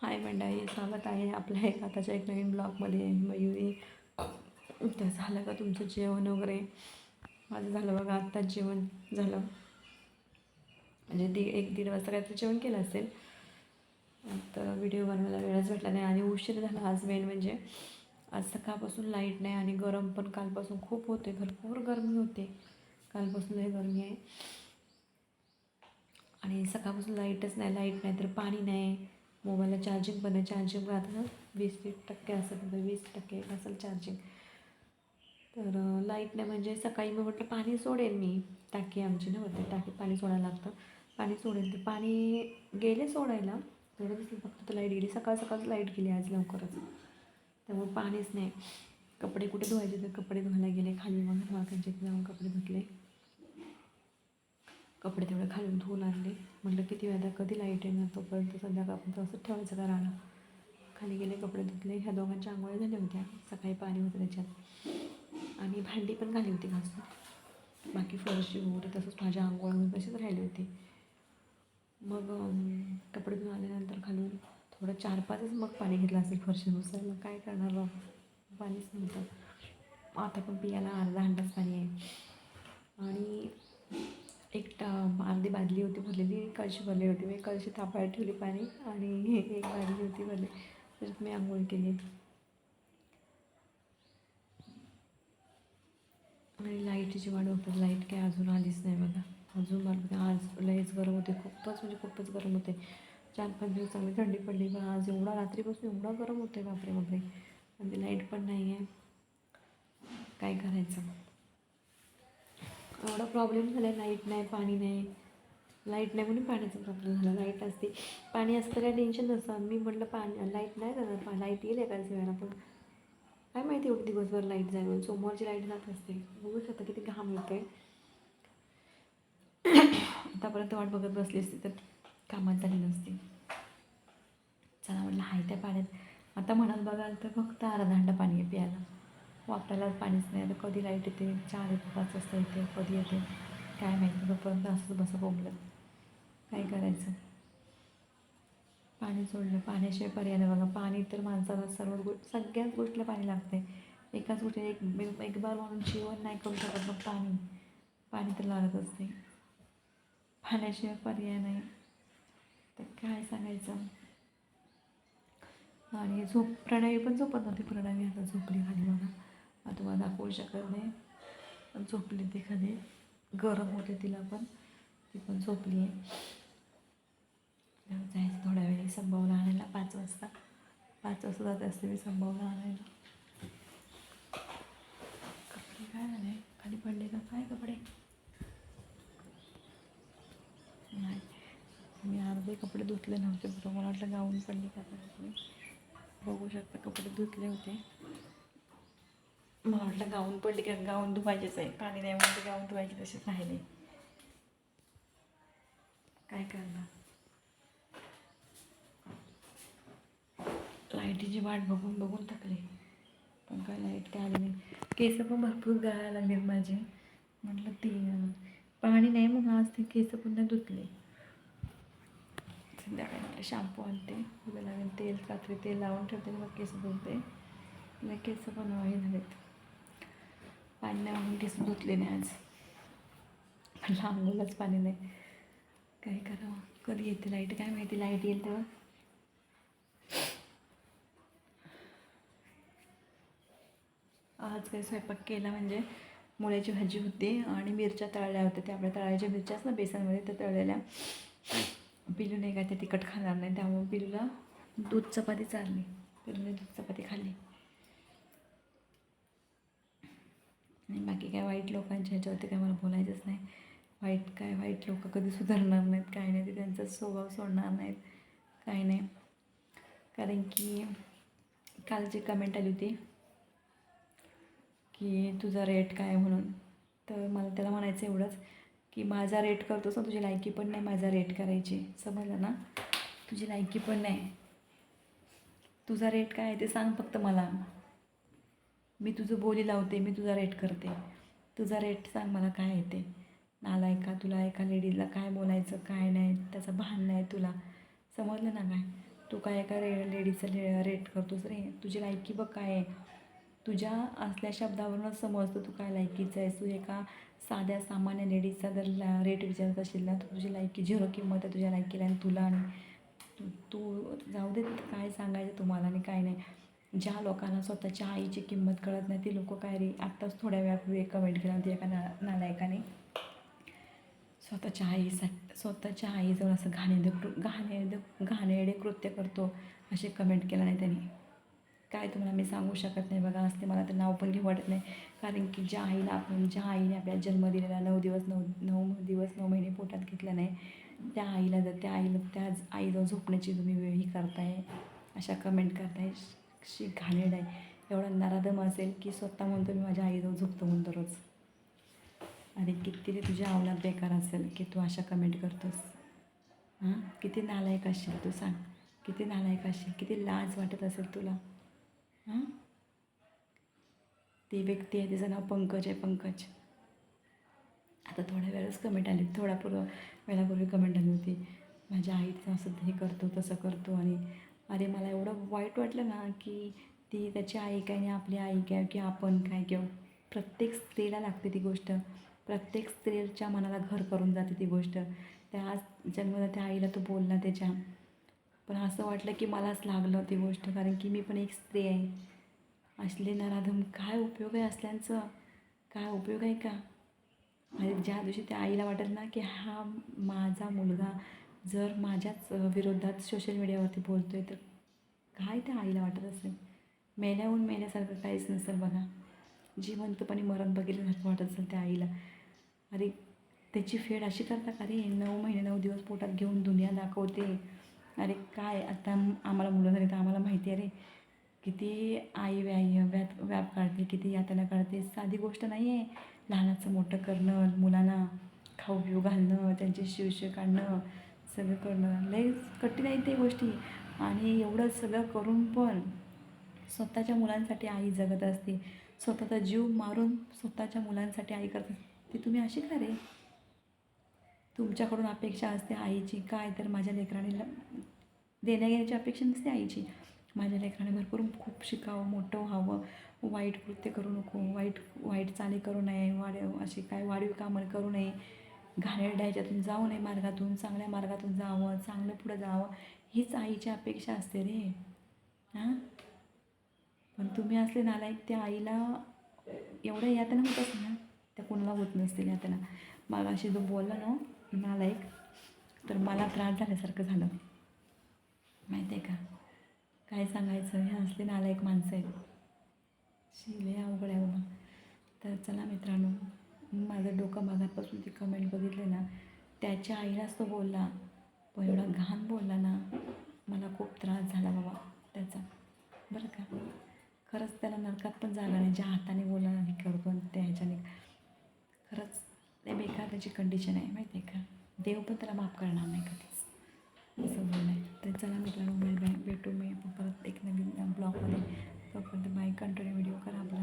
हाय मंडळी स्वागत आहे आपल्या एक आताच्या एक नवीन ब्लॉगमध्ये. मयुरी तर झालं का तुमचं जेवण वगैरे? माझं झालं बघा आत्ताच जेवण झालं. म्हणजे दी एक दीड वाजता काहीतरी जेवण केलं असेल. तर व्हिडिओ बनवायला वेळच भेटला नाही आणि उशीर झाला आज मेन म्हणजे. आज सकाळपासून लाइट नाही आणि गरम पण कालपासून खूप होते भरपूर गरमी होते. कालपासून लई गरमी आहे. आणि सकाळपासून लाईटच नाही लाइट नाही तर पाणी नाही. मोबाईलला चार्जिंग पण आहे. चार्जिंग राहतं आता वीस वीस टक्के असेल तर वीस टक्के असेल चार्जिंग तर लाइट नाही म्हणजे सकाळी मी म्हटलं पाणी सोडेल मी. टाकी आमची ना वरती टाकी पाणी सोडायला लागतं. पाणी सोडेल ते. पाणी गेले सोडायला. तेवढं दिसलं फक्त तर लाइट गेली. सकाळ सकाळच लाइट गेली आज लवकरच. त्यामुळे पाणीच नाही. कपडे कुठे धुवायचे तर कपडे धुवायला गेले. खाली मग माकांच्या जाऊन कपडे धुतले. कपडे तेवढे खालून धुवून आणले. म्हटलं किती वेळा कधी लाइट येणार तोपर्यंत संध्याकाळ आपण तसंच ठेवायचं का खाली गेले कपडे धुतले. ह्या दोघांच्या आंघोळ्या झाल्या होत्या. सकाळी पाणी होतं त्याच्यात. आणि भांडी पण घाली होती घासून. बाकी फरशी वगैरे तसंच माझ्या आंघोळ तसेच राहिले होते. मग कपडे धुवून आल्यानंतर खालून थोडं चार पाचच मग पाणी घेतलं असेल फरशी मग काय करणार पाणीच नव्हतं. आता पण पियाला अर्धा हंडाच पाणी आहे. आणि एक टा अर्धी बादली होती भरलेली कळशी भरली होती. मी कळशी थापायला ठेवली पाणी आणि एक बादली होती भरली. त्याच्यात मी आंघोळ केली. आणि लाईटची वाढ होतात लाइट काय अजून आलीच नाही बघा. अजून मला आज लयच गरम होते. खूपच म्हणजे खूपच गरम होते. चार पाच दिवस चांगली थंडी पडली पण आज एवढा रात्रीपासून एवढा गरम होते बापरे बापरे. आणि लाइट पण नाही आहे काय करायचं? एवढा प्रॉब्लेम झाला लाइट नाही पाणी नाही. लाइट नाही म्हणून पाण्याचा प्रॉब्लेम झाला. लाइट असते. पाणी असतं काय टेन्शन नसतं. मी म्हटलं पाणी लाइट नाही जाणार पा लाइट येईल एकाच वेळेला पण. काय माहिती एवढी दिवसभर लाइट जाईल सोमवारची लाइट जात असते. बघू शकता किती घाम येते आतापर्यंत वाट बघत बसली असते तर कामात झाली नसते. चला म्हटलं हाय त्या पाण्यात. आता म्हणाल बघाल तर फक्त अर्धा हंडा पाणी आहे प्यायला. वापरायलाच पाणीच नाही. आता कधी लाइट येते? चार येते पाच वाजता येते कधी येते? काय माहिती? तोपर्यंत असं बसं बोंबलं काय करायचं? पाणी सोडलं. पाण्याशिवाय पर्याय नाही बघा. पाणी तर माणसाला सर्व गो सगळ्याच गोष्टीला पाणी लागते एकाच गोष्टी एक एक- बार म्हणून जेवण नाही करू शकत मग पाणी. पाणी तर लागत असते पाण्याशिवाय पर्याय नाही. तर काय सांगायचं? आणि झोप प्रणाली पण झोपत नव्हती. प्रणाली आता झोपली खाली बघा. तुम्हाला दाखवू शकत नाही. पण झोपली ती खाली गरम होते तिला पण. ती पण झोपली आहे. जायचं थोड्या वेळी संभावला आणायला. पाच वाजता. पाच वाजता जात असते मी संभावला आणायला. कपडे काय झाले खाली पडले का? काय कपडे? नाही. मी अर्धे कपडे धुतले नव्हते. बरं मला वाटलं गाऊन पडले का बघू शकता कपडे धुतले होते. मला वाटलं गाऊन पडली का? गाऊन धुवायचेच आहे. पाणी नाही म्हणते गाऊन धुवायचे तसेच राहिले. काय करणार? लाईटीची वाट बघून बघून थकले. पण काय लाइट काय आली नाही. केस पण भरपूर गळायला लागलेत माझे. म्हटलं ते पाणी नाही मग आज ते केस पुन्हा धुतले. संध्याकाळी म्हटलं शॅम्पू आणते. उद्या लागेल तेल रात्री तेल लावून ठेवते मग केस धुते. मग केस पण हे झालेत. पाणी नाही म्हणून ठेसून धुतले नाही आज. म्हटलं आंघोळलाच पाणी नाही. काय करावं? कधी येते लाइट काय माहिती लाइट येईल तेव्हा? आज काही स्वयंपाक केला म्हणजे? मुळ्याची भाजी होती आणि मिरच्या तळल्या होत्या. त्या आपल्या तळायच्या मिरच्याच ना बेसनमध्ये त्या तळलेल्या. पिलू नाही काय ते तिखट खाणार नाही त्यामुळे पिलूला दूध चपाती चालली. पिलूने दूध चपाती खाल्ली. आणि बाकी काय वाईट लोकांच्या ह्याच्यावरती काय मला बोलायचंच नाही. वाईट काय वाईट लोक कधी सुधारणार नाहीत काय नाही ते त्यांचा स्वभाव सोडणार नाहीत काय नाही. कारण की काल जी कमेंट आली होती की तुझा रेट काय म्हणून. तर मला त्याला म्हणायचं एवढंच की माझा रेट करतोस ना तुझी लायकी पण नाही माझा रेट करायची. समजलं ना? तुझी लायकी पण नाही. तुझा रेट काय आहे ते सांग फक्त मला. मी तुझं बोली लावते मी तुझा रेट करते. तुझा रेट सांग मला काय येते नाला ऐका का तुला एका लेडीजला काय बोलायचं काय नाही त्याचं भान नाही तुला. समजलं ना काय? तू काय एका रे लेडीजचा ले रेट करतोस रे? तुझी लायकी बघ काय आहे. तुझ्या असल्या शब्दावरूनच समजतं तू काय लायकीचं आहेस. तू एका साध्या सामान्य लेडीजचा जर ला रेट विचारत असेल ना तर तुझी लायकी झिरो किंमत आहे तुझ्या लायकीला आणि तुला आणि तू तू जाऊ दे काय सांगायचं तुम्हाला आणि काय नाही. ज्या लोकांना स्वतःच्या आईची किंमत कळत नाही ती लोक काय रे? आत्ताच थोड्या वेळापूर्वी कमेंट केला होती एका ना नालायकाने. स्वतःच्या आईसाठी स्वतःच्या आईजवळ असं घाणेद कृ घाणेरडे घाणेरडे कृत्य करतो असे कमेंट केलं नाही त्यांनी. काय तुम्हाला मी सांगू शकत नाही बघा असते मला तर नाव पण घेऊ वाटत नाही. कारण की ज्या आईला आपण ज्या आईने आपल्याला जन्म दिलेला नऊ दिवस नऊ नऊ दिवस नऊ महिने पोटात घेतला नाही त्या आईला जर त्या आईला त्या आईजवळ झोपण्याची तुम्ही वेळही करताय अशा कमेंट करताय. अशी घाणेड आहे. एवढा नराधम असेल की स्वतः म्हणतो मी माझ्या आईजवळ झोपतो म्हणतो रोज. आणि किती तुझ्या आवलात बेकार असेल की तू अशा कमेंट करतोस. हां? किती नालायक असशील तू सांग. किती नालायक असशील. किती लाज वाटत असेल तुला. हां? ती व्यक्ती आहे तिचं नाव पंकज आहे पंकज. आता थोड्या वेळेस कमेंट आली. थोड्यापूर्व वेळापूर्वी कमेंट आली होती. माझ्या आईचं असं हे करतो तसं करतो आणि अरे मला एवढं वाईट वाटलं ना की ती त्याची आई काय आणि आपली आई काय की आपण काय किंवा प्रत्येक स्त्रीला लागते ती गोष्ट. प्रत्येक स्त्रीच्या मनाला घर करून जाते ती गोष्ट. त्या जन्मदात्या आईला तो बोलला त्याच्या. पण असं वाटलं की मलाच लागलं ती गोष्ट कारण की मी पण एक स्त्री आहे. असले नराधम काय उपयोग आहे असल्यांचं? काय उपयोग आहे का? आणि ज्या दिवशी त्या आईला वाटेल ना की हा माझा मुलगा जर माझ्याच विरोधात सोशल मीडियावरती बोलतो आहे तर काय त्या आईला वाटत असेल? मेल्याहून मेल्यासारखं काहीच नसेल बघा. जिवंतपणे मरण बघितल्यासारखं वाटत असेल त्या आईला. अरे त्याची फेड अशी करता का रे नऊ महिने नऊ दिवस पोटात घेऊन दुनिया दाखवते. अरे काय आता आम्हाला मुलं झाली तर आम्हाला माहिती आहे रे किती आई व्याय व्याप व्याप काढते किती यातना काढते. साधी गोष्ट नाही आहे लहानाचं मोठं करणं मुलांना खाऊ पिऊ घालणं त्यांचे शिवशे काढणं सगळं करणं. लय कठीण आहे ते गोष्टी. आणि एवढं सगळं करून पण स्वतःच्या मुलांसाठी आई जगत असते. स्वतःचा जीव मारून स्वतःच्या मुलांसाठी आई करत असते. ती तुम्ही अशी का रे? तुमच्याकडून अपेक्षा असते आईची. काय तर माझ्या लेकराने ल- अपेक्षा नसते आईची. माझ्या लेकराने भरपूर खूप शिकावं मोठं व्हावं. वाईट कृत्य करू नको. वाईट वाईट चाली करू नये. वाढ अशी काय वाढीव कामं करू नये. घाणेरड्या ह्याच्यातून जाऊ नये मार्गातून चांगल्या मार्गातून जावं चांगलं पुढं जावं हीच आईची अपेक्षा असते रे. हां? पण तुम्ही असले नालायक त्या आईला एवढ्या यातना होत असेल ना त्या कोणाला होत नसतील यातना. मग अशी जो बोलला ना नालायक तर मला त्रास झाल्यासारखं झालं. माहिती आहे का? काय सांगायचं? हे असले नालायक माणसं आहेत. शिले अवघड आहे बाबा. तर चला मित्रांनो माझं डोकं मागापासून ती कमेंट बघितले ना त्याच्या आईलाच तो बोलला पण एवढा घाण बोलला ना मला खूप त्रास झाला बाबा त्याचा. बरं का? खरंच त्याला नरकात पण जागा नाही ज्या हाताने बोलला हे करतो त्या ह्याच्याने. खरंच ते बेकार त्याची कंडिशन आहे माहिती आहे का? देव पण त्याला माफ करणार नाही कधीच. असं बोलणं आहे तर चला मित्रांनो बाय बाय भेटू मी परत एक नवीन ब्लॉगमध्ये तोपर्यंत बाय कंटिन्यू व्हिडिओ करा आपला.